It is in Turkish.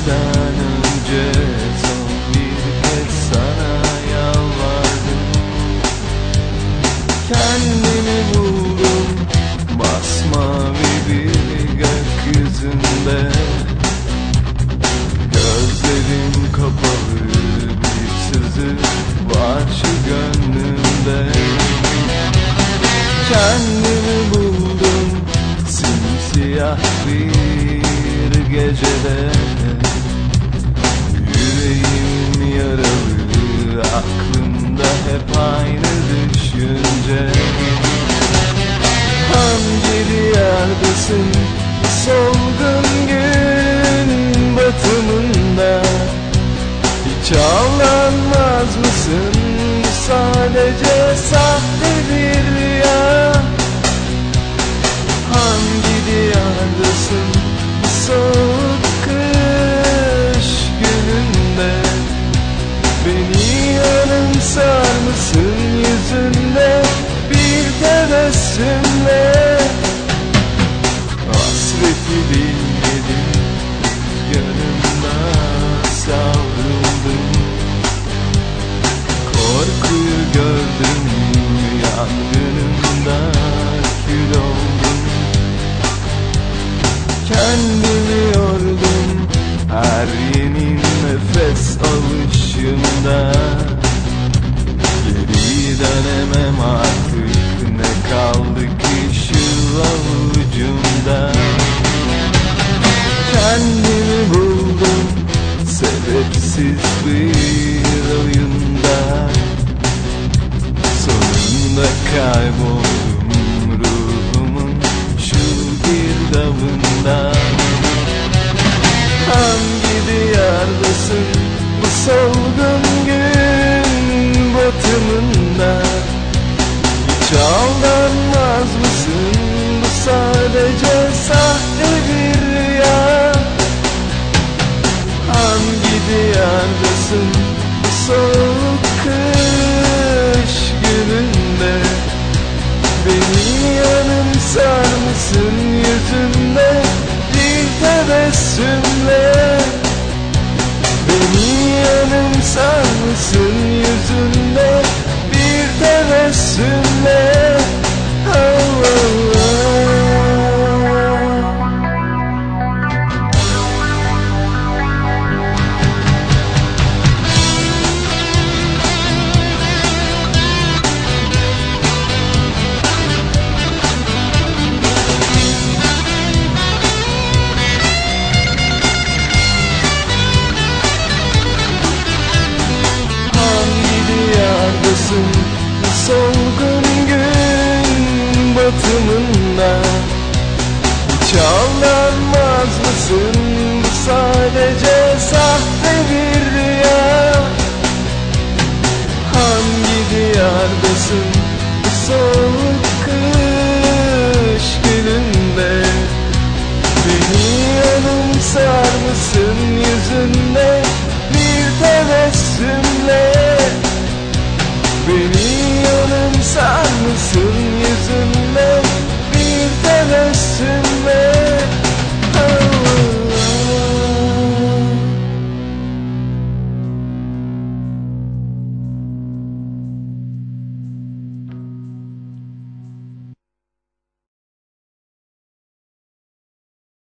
Ölmeden önce son bir kez sana yalvardım? Kendimi buldum basmavi bir gökyüzünde. Gözlerim kapalı bir sızı var şu gönlümde. Kendimi buldum simsiyah bir gecede. Sadece sahte bir rüya. Hangi diyardasın? Soğuk kış gününde. Beni yanımsar mısın yüzünde? Bir tebessümle Kendimi yordum her yeni nefes alışımda Geri dönemem artık ne kaldı ki şu avucumda. Kendimi buldum sebepsiz bir oyunda. Sonunda kayboldum bu mısın yüzünde bir tebessümle diyardasın solgun gün batımında. Hiç mısın? Bu sadece sahte bir rüya. Hangi diyardasın? Bu tebessümle Beni yanımsar mısın